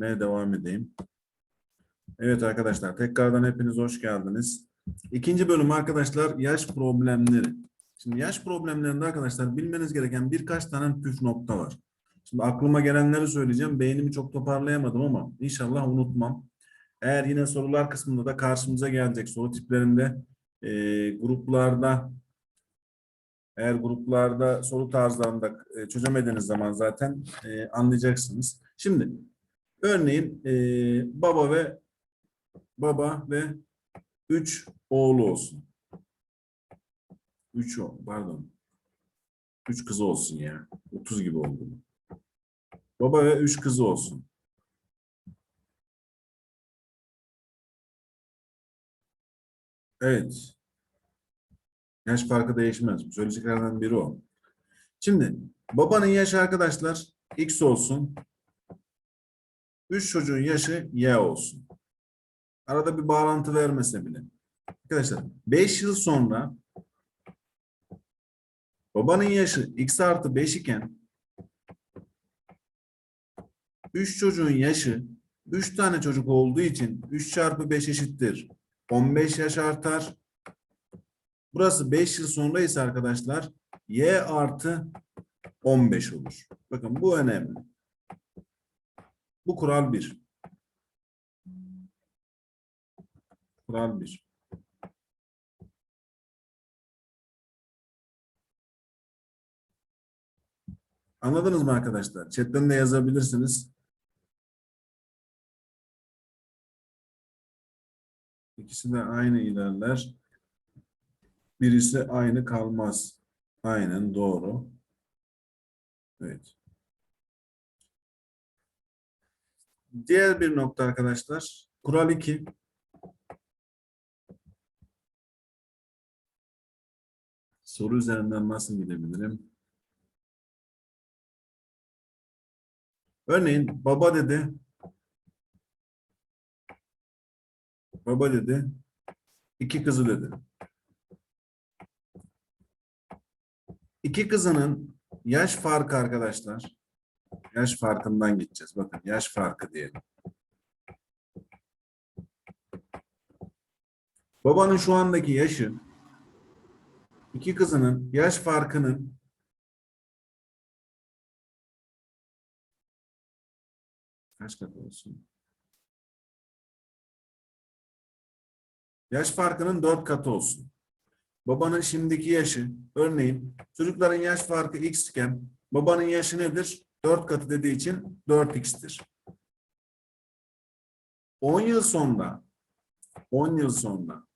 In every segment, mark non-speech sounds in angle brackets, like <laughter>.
anlatmaya devam edeyim. Evet arkadaşlar tekrardan hepiniz hoş geldiniz. İkinci bölüm arkadaşlar yaş problemleri. Şimdi yaş problemlerinde arkadaşlar bilmeniz gereken birkaç tane püf nokta var. Şimdi aklıma gelenleri söyleyeceğim. Beynimi çok toparlayamadım ama inşallah unutmam. Eğer yine sorular kısmında da karşımıza gelecek soru tiplerinde e, gruplarda eğer gruplarda soru tarzlarında e, çözemediğiniz zaman zaten e, anlayacaksınız. Şimdi örneğin e, baba ve baba ve üç oğlu olsun. Üç o, pardon. Üç kızı olsun ya. 30 gibi oldu. Baba ve üç kızı olsun. Evet. Yaş farkı değişmez. Söyleyeceklerden biri o. Şimdi babanın yaşı arkadaşlar X olsun. Üç çocuğun yaşı Y olsun. Arada bir bağlantı vermese bile. Arkadaşlar 5 yıl sonra babanın yaşı X artı 5 iken üç çocuğun yaşı 3 tane çocuk olduğu için 3 çarpı 5 eşittir. 15 yaş artar. Burası 5 yıl sonra ise arkadaşlar y artı 15 olur. Bakın bu önemli. Bu kural 1. Kural 1. Anladınız mı arkadaşlar? Chatten de yazabilirsiniz. İkisi de aynı ilerler. Birisi aynı kalmaz. Aynen doğru. Evet. Diğer bir nokta arkadaşlar. Kural 2. Soru üzerinden nasıl gidebilirim? Örneğin baba dedi. Baba dedi. iki kızı dedi. İki kızının yaş farkı arkadaşlar. Yaş farkından gideceğiz. Bakın yaş farkı diyelim. Babanın şu andaki yaşı iki kızının yaş farkının kaç kat olsun? Yaş farkının dört katı olsun. Babanın şimdiki yaşı, örneğin çocukların yaş farkı x iken babanın yaşı nedir? 4 katı dediği için 4x'tir. 10 yıl sonra 10 yıl sonra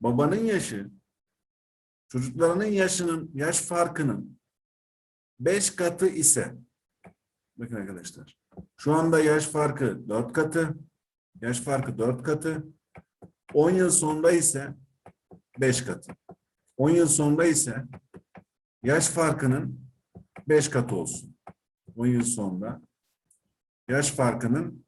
babanın yaşı çocuklarının yaşının yaş farkının 5 katı ise bakın arkadaşlar şu anda yaş farkı 4 katı yaş farkı 4 katı 10 yıl sonra ise 5 katı. 10 yıl sonra ise yaş farkının 5 katı olsun. 10 yıl sonra yaş farkının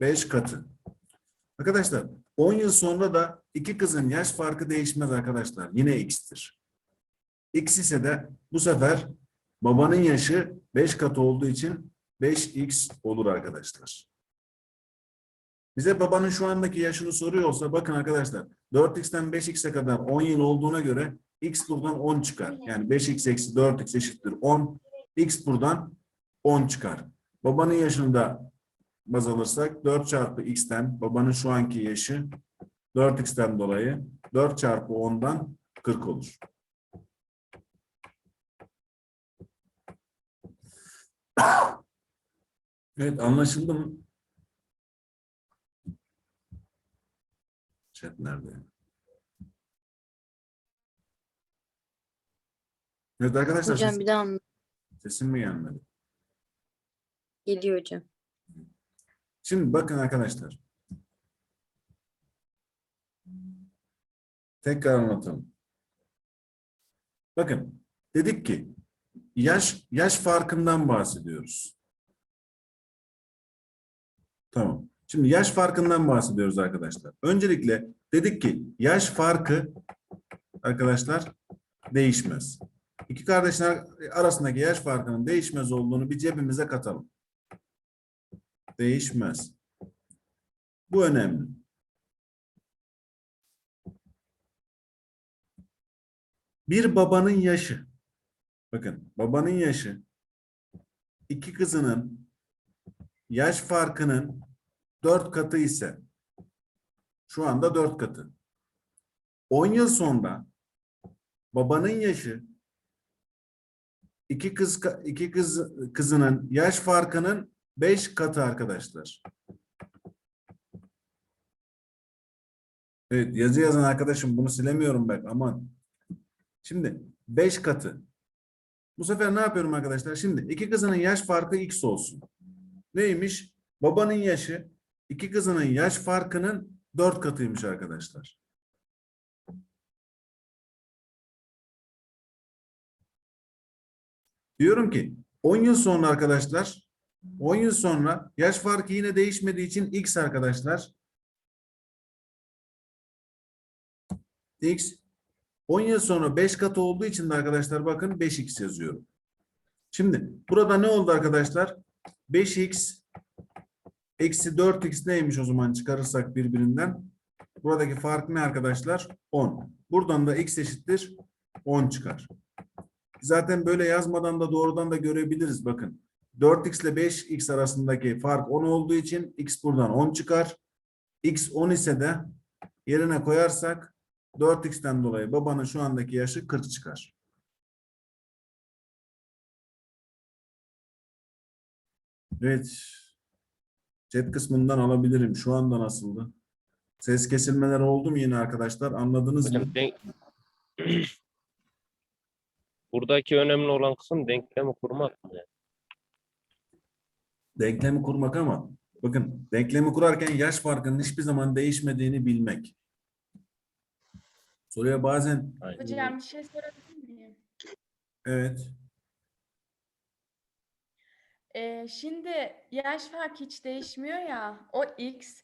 5 katı. Arkadaşlar 10 yıl sonra da iki kızın yaş farkı değişmez arkadaşlar. Yine x'tir. X ise de bu sefer babanın yaşı 5 katı olduğu için 5x olur arkadaşlar. Bize babanın şu andaki yaşını soruyorsa bakın arkadaşlar 4x'ten 5x'e kadar 10 yıl olduğuna göre x buradan 10 çıkar. Yani 5x eksi 4x eşittir 10. x buradan 10 çıkar. Babanın yaşını da baz alırsak 4 çarpı x'ten babanın şu anki yaşı 4x'ten dolayı 4 çarpı 10'dan 40 olur. <coughs> Evet anlaşıldı mı? Chat nerede? Evet arkadaşlar Hocam ses- bir daha anlat- sesim mi gelmedi? geliyor hocam. Şimdi bakın arkadaşlar. Tekrar anlatalım. Bakın dedik ki yaş yaş farkından bahsediyoruz. Tamam. Şimdi yaş farkından bahsediyoruz arkadaşlar. Öncelikle dedik ki yaş farkı arkadaşlar değişmez. İki kardeşler arasındaki yaş farkının değişmez olduğunu bir cebimize katalım. değişmez. Bu önemli. Bir babanın yaşı. Bakın babanın yaşı iki kızının yaş farkının dört katı ise şu anda dört katı. 10 yıl sonra babanın yaşı iki kız iki kız kızının yaş farkının beş katı arkadaşlar. Evet yazı yazan arkadaşım bunu silemiyorum ben aman. Şimdi beş katı. Bu sefer ne yapıyorum arkadaşlar? Şimdi iki kızının yaş farkı x olsun. Neymiş? Babanın yaşı iki kızının yaş farkının dört katıymış arkadaşlar. Diyorum ki 10 yıl sonra arkadaşlar 10 yıl sonra yaş farkı yine değişmediği için x arkadaşlar x 10 yıl sonra 5 katı olduğu için de arkadaşlar bakın 5x yazıyorum. Şimdi burada ne oldu arkadaşlar? 5x eksi 4x neymiş o zaman çıkarırsak birbirinden? Buradaki fark ne arkadaşlar? 10. Buradan da x eşittir 10 çıkar. Zaten böyle yazmadan da doğrudan da görebiliriz bakın. 4x ile 5x arasındaki fark 10 olduğu için x buradan 10 çıkar. x 10 ise de yerine koyarsak 4x'ten dolayı babanın şu andaki yaşı 40 çıkar. Evet. Chat kısmından alabilirim. Şu anda nasıldı? Ses kesilmeler oldu mu yine arkadaşlar? Anladınız mı? Buradaki önemli olan kısım denklemi kurmak mı? denklemi kurmak ama bakın denklemi kurarken yaş farkının hiçbir zaman değişmediğini bilmek. Soruya bazen Aynen. Hocam bir şey sorabilir miyim? evet Ee, şimdi yaş farkı hiç değişmiyor ya. O x.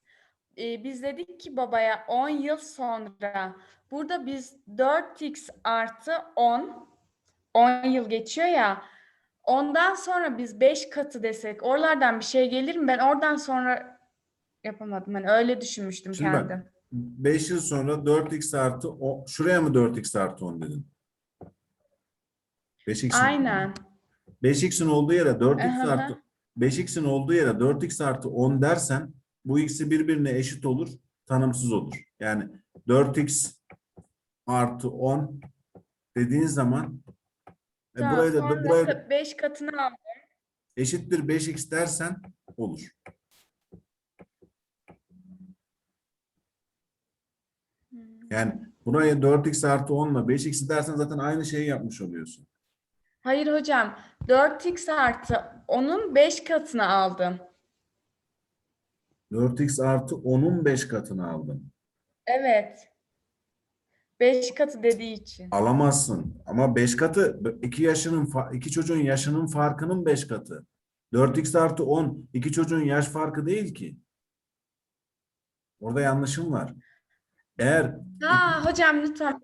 Ee, biz dedik ki babaya 10 yıl sonra. Burada biz 4x artı 10. 10 yıl geçiyor ya. Ondan sonra biz 5 katı desek oralardan bir şey gelir mi? Ben oradan sonra yapamadım. Ben öyle düşünmüştüm Şimdi bak, kendim. 5 yıl sonra 4x artı o şuraya mı 4x artı 10 dedin? 5x mi? Aynen. 5x'in olduğu yere 4x Aha. artı 5x'in olduğu yere 4x artı 10 dersen bu ikisi birbirine eşit olur, tanımsız olur. Yani 4x artı 10 dediğin zaman e, burayı da sonra burayı 5 katını al. eşittir 5x dersen olur. Yani buraya 4x artı 10 ile 5x'i dersen zaten aynı şeyi yapmış oluyorsun. Hayır hocam. 4x artı onun 5 katını aldım. 4x artı 10'un 5 katını aldın. Evet. 5 katı dediği için. Alamazsın. Ama 5 katı iki yaşının fa- iki çocuğun yaşının farkının 5 katı. 4x artı 10 iki çocuğun yaş farkı değil ki. Orada yanlışım var. Eğer Ha hocam lütfen.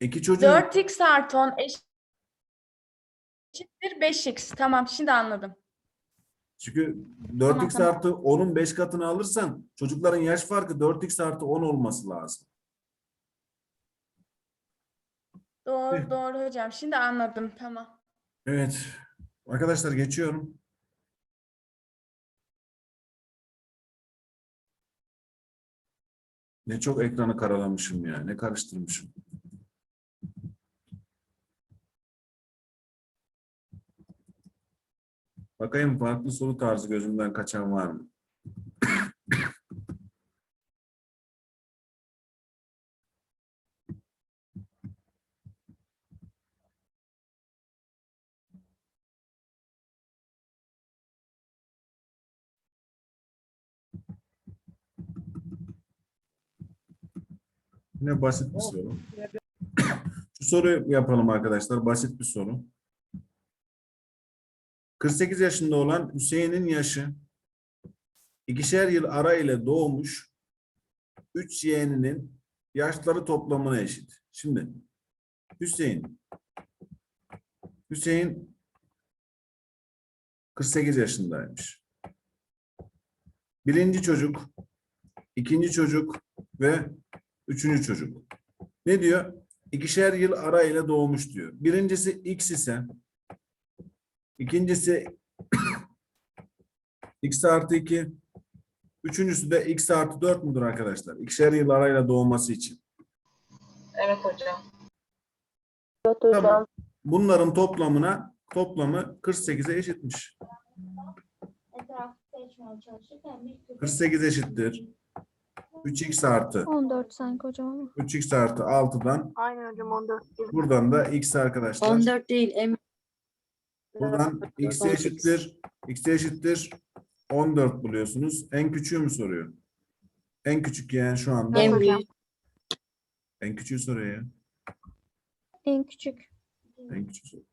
iki çocuğun 4x artı 10 eşittir 5x. Tamam şimdi anladım. çünkü 4x tamam. artı 10'un 5 katını alırsan çocukların yaş farkı 4x artı 10 olması lazım. Doğru Evet. doğru hocam. Şimdi anladım. Tamam. Evet. Arkadaşlar geçiyorum. Ne çok ekranı karalamışım ya. Ne karıştırmışım. Bakayım farklı soru tarzı gözümden kaçan var mı? Yine basit bir soru. Şu soruyu yapalım arkadaşlar. Basit bir soru. 48 yaşında olan Hüseyin'in yaşı ikişer yıl ara ile doğmuş 3 yeğeninin yaşları toplamına eşit. Şimdi Hüseyin Hüseyin 48 yaşındaymış. birinci çocuk, ikinci çocuk ve üçüncü çocuk. Ne diyor? İkişer yıl arayla doğmuş diyor. Birincisi X ise ikincisi <coughs> X artı 2 üçüncüsü de X artı 4 mudur arkadaşlar? İkişer yıl arayla doğması için. Evet hocam. Tamam. Bunların toplamına toplamı 48'e eşitmiş. etrafı seçmeye çalışırken bir sürü 48 eşittir. 3x artı 14 sanki hocam ama. 3x artı 6'dan Aynen hocam 14. buradan da x arkadaşlar. 14 değil. Em Buradan x 18. eşittir. x eşittir. 14 buluyorsunuz. En küçüğü mü soruyor? En küçük yani şu anda. en büyük. En küçüğü soruyor ya. En küçük. En küçüğü soruyor.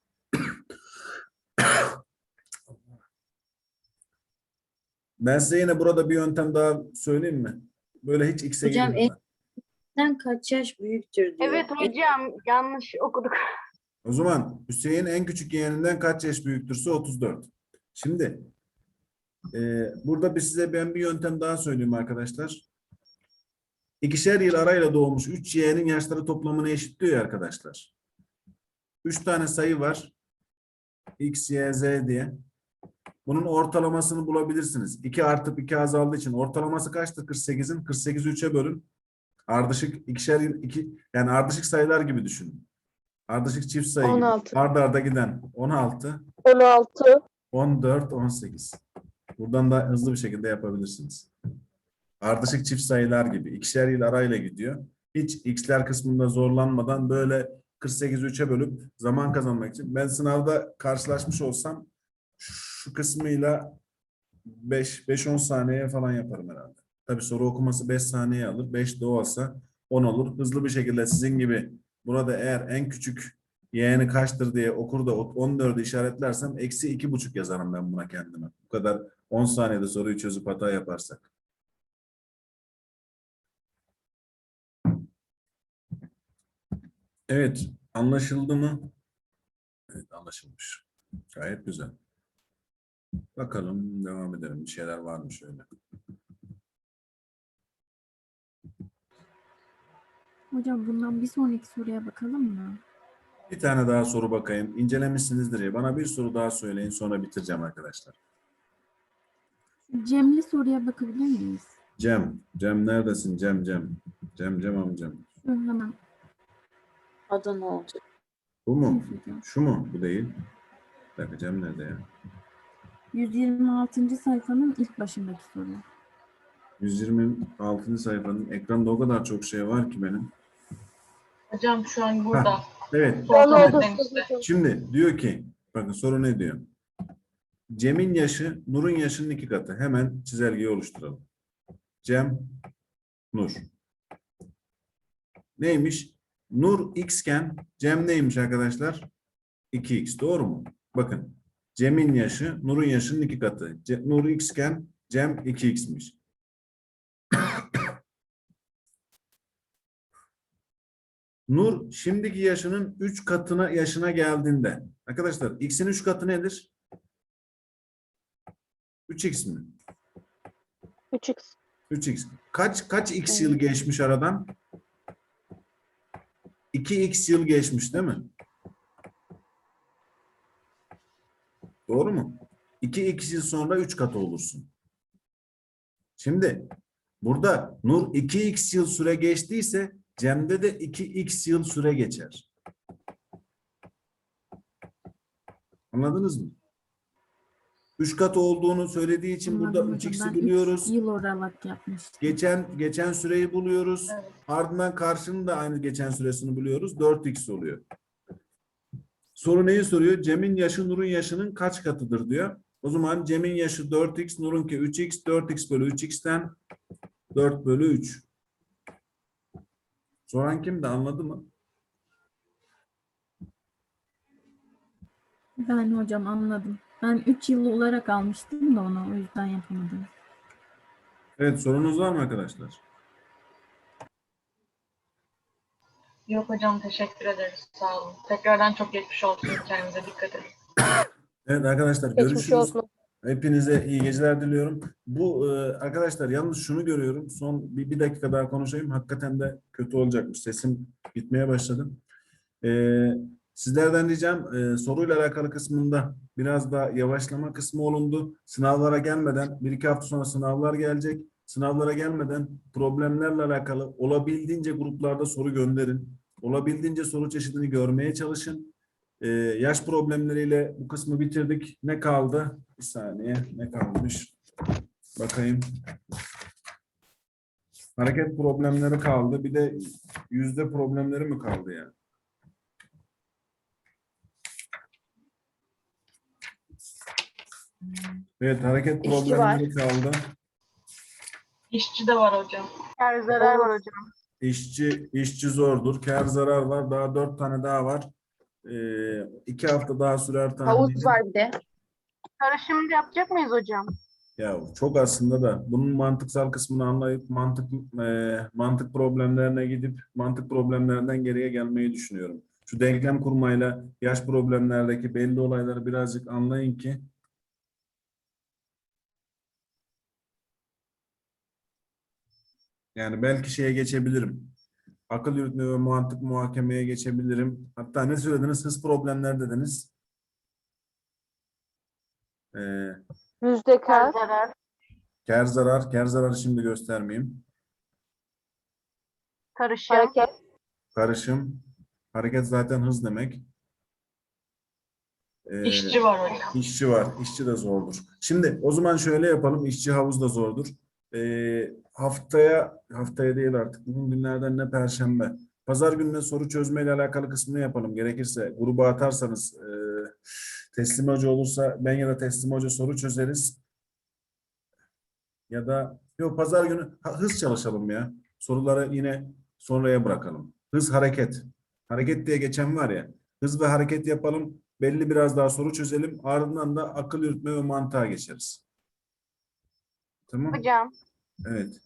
Ben size yine burada bir yöntem daha söyleyeyim mi? Böyle hiç x'e Hocam, girmeden. Sen kaç yaş büyüktür diyor. Evet hocam yanlış okuduk. O zaman Hüseyin en küçük yeğeninden kaç yaş büyüktürse 34. Şimdi e, burada bir size ben bir yöntem daha söyleyeyim arkadaşlar. İkişer yıl arayla doğmuş 3 yeğenin yaşları toplamını eşitliyor ya arkadaşlar. 3 tane sayı var. X, Y, Z diye. Bunun ortalamasını bulabilirsiniz. 2 artıp 2 azaldığı için ortalaması kaçtır 48'in? 48'i 3'e bölün. Ardışık ikişer iki yani ardışık sayılar gibi düşünün. Ardışık çift sayı 16. gibi. Arda arda giden 16, 16. 14, 18. Buradan da hızlı bir şekilde yapabilirsiniz. Ardışık çift sayılar gibi. ikişer yıl arayla gidiyor. Hiç x'ler kısmında zorlanmadan böyle 48'i 3'e bölüp zaman kazanmak için. Ben sınavda karşılaşmış olsam şu kısmıyla 5 5-10 saniye falan yaparım herhalde. Tabii soru okuması 5 saniye alır. 5 de olsa 10 olur. Hızlı bir şekilde sizin gibi burada eğer en küçük yeğeni kaçtır diye okur da 14'ü işaretlersem eksi iki buçuk yazarım ben buna kendime. Bu kadar 10 saniyede soruyu çözüp hata yaparsak. Evet, anlaşıldı mı? Evet, anlaşılmış. Gayet güzel. Bakalım, devam edelim. Bir şeyler var mı şöyle? Hocam bundan bir sonraki soruya bakalım mı? Bir tane daha soru bakayım. İncelemişsinizdir ya. Bana bir soru daha söyleyin sonra bitireceğim arkadaşlar. Cemli soruya bakabilir miyiz? Cem, Cem neredesin? Cem, Cem. Cem, Cem amcam. Şu hemen. Adı ne olacak? Bu mu? Şu mu? Bu değil. Bir dakika Cem nerede ya? 126. sayfanın ilk başındaki soru. 126. sayfanın ekranda o kadar çok şey var ki benim. Hocam şu an burada. Evet. Sol Evet. Şimdi diyor ki, bakın soru ne diyor? Cem'in yaşı Nur'un yaşının iki katı. Hemen çizelgeyi oluşturalım. Cem, Nur. Neymiş? Nur x iken Cem neymiş arkadaşlar? 2x doğru mu? Bakın Cem'in yaşı Nur'un yaşının iki katı. Ce- Nur x iken Cem 2x'miş. <coughs> Nur şimdiki yaşının 3 katına yaşına geldiğinde arkadaşlar x'in 3 katı nedir? 3x mi? 3x. 3x. Kaç kaç x yıl geçmiş aradan? 2x yıl geçmiş değil mi? Doğru mu? 2x yıl sonra 3 katı olursun. Şimdi burada Nur 2x yıl süre geçtiyse Cem'de de 2x yıl süre geçer. Anladınız mı? 3 katı olduğunu söylediği için burada Anladım hocam. 3x'i Ben üç buluyoruz. Yıl olarak yapmıştım. Geçen geçen süreyi buluyoruz. Evet. Ardından karşının da aynı geçen süresini buluyoruz. 4x oluyor. Soru neyi soruyor? Cem'in yaşı Nur'un yaşının kaç katıdır diyor. O zaman Cem'in yaşı 4x, Nur'unki 3x, 4x bölü 3x'ten 4 bölü 3. Soran kimdi anladı mı? Ben hocam anladım. Ben 3 yıl olarak almıştım da onu o yüzden yapamadım. Evet sorunuz var mı arkadaşlar? Yok hocam teşekkür ederiz. Sağ olun. Tekrardan çok geçmiş olsun. Kendinize dikkat edin. Evet arkadaşlar Geçmiş görüşürüz. olsun. Hepinize iyi geceler diliyorum. Bu e, arkadaşlar yalnız şunu görüyorum. Son bir, bir dakika daha konuşayım. Hakikaten de kötü olacakmış. Sesim gitmeye başladı. E, sizlerden ricam e, soruyla alakalı kısmında biraz daha yavaşlama kısmı olundu. Sınavlara gelmeden bir iki hafta sonra sınavlar gelecek. Sınavlara gelmeden problemlerle alakalı olabildiğince gruplarda soru gönderin. Olabildiğince soru çeşidini görmeye çalışın. Ee, yaş problemleriyle bu kısmı bitirdik. Ne kaldı? Bir saniye. Ne kalmış? Bakayım. Hareket problemleri kaldı. Bir de yüzde problemleri mi kaldı ya? Evet, hareket problemleri kaldı. İşçi de var hocam. Yani zarar var hocam. İşçi, işçi zordur. Kar zarar var. Daha dört tane daha var. Ee, iki hafta daha sürer tahminim. Havuz var bir de. Karışım da yapacak mıyız hocam? Ya çok aslında da bunun mantıksal kısmını anlayıp mantık e, mantık problemlerine gidip mantık problemlerden geriye gelmeyi düşünüyorum. Şu denklem kurmayla yaş problemlerdeki belli olayları birazcık anlayın ki yani belki şeye geçebilirim. Akıl yürütme ve mantık muhakemeye geçebilirim. Hatta ne söylediniz? Hız problemler dediniz. Ee, Yüzde kar. Zarar. Kar zarar, kar zararı şimdi göstermeyeyim. Karışım. Hareket. Karışım, hareket zaten hız demek. Ee, İşçi var hocam. işçi var, işçi de zordur. Şimdi o zaman şöyle yapalım, işçi havuz da zordur. Ee, haftaya, haftaya değil artık, bugün günlerden ne perşembe. Pazar gününe soru çözmeyle alakalı kısmını yapalım. Gerekirse gruba atarsanız, e, teslim hoca olursa ben ya da teslim hoca soru çözeriz. Ya da yok pazar günü ha, hız çalışalım ya. Soruları yine sonraya bırakalım. Hız hareket. Hareket diye geçen var ya. Hız ve hareket yapalım. Belli biraz daha soru çözelim. Ardından da akıl yürütme ve mantığa geçeriz. Tamam. Hocam Evet.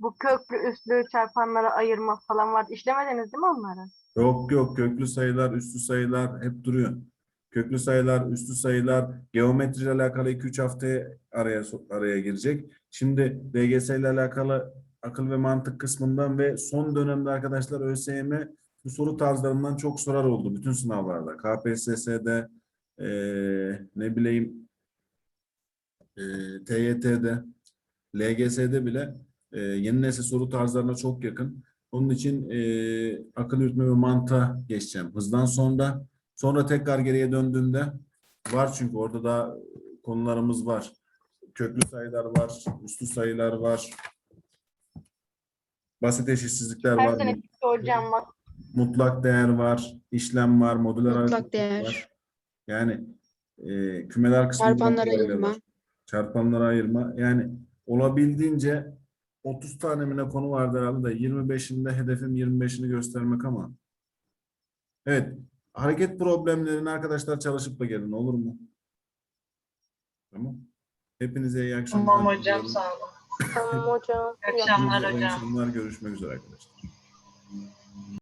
bu köklü üslü çarpanlara ayırma falan vardı. İşlemediniz değil mi onları? Yok yok köklü sayılar, üstü sayılar hep duruyor. Köklü sayılar, üstü sayılar, geometriyle alakalı 2-3 haftaya araya araya girecek. Şimdi DGS ile alakalı akıl ve mantık kısmından ve son dönemde arkadaşlar ÖSYM bu soru tarzlarından çok sorar oldu bütün sınavlarda. KPSS'de eee, ne bileyim eee TYT'de LGS'de bile eee, yeni nesil soru tarzlarına çok yakın. Onun için eee akıl yürütme ve mantığa geçeceğim. Hızdan sonra sonra tekrar geriye döndüğümde var çünkü orada da konularımız var. Köklü sayılar var, üstü sayılar var. Basit eşitsizlikler Her var. sene hocam bak. Mutlak değer var, işlem var, modüler Mutlak aritmetik değer. var. Yani e, kümeler kısmında Çarpanlara ayırma. var. Çarpanlara ayırma. Yani olabildiğince 30 tane mi konu vardı herhalde da 25'inde hedefim 25'ini göstermek ama. Evet. Hareket problemlerini arkadaşlar çalışıp da gelin olur mu? Tamam. Hepinize iyi akşamlar. Tamam hocam diliyorum. sağ olun. Tamam hocam. İyi akşamlar iyi hocam. akşamlar. Görüşmek üzere arkadaşlar.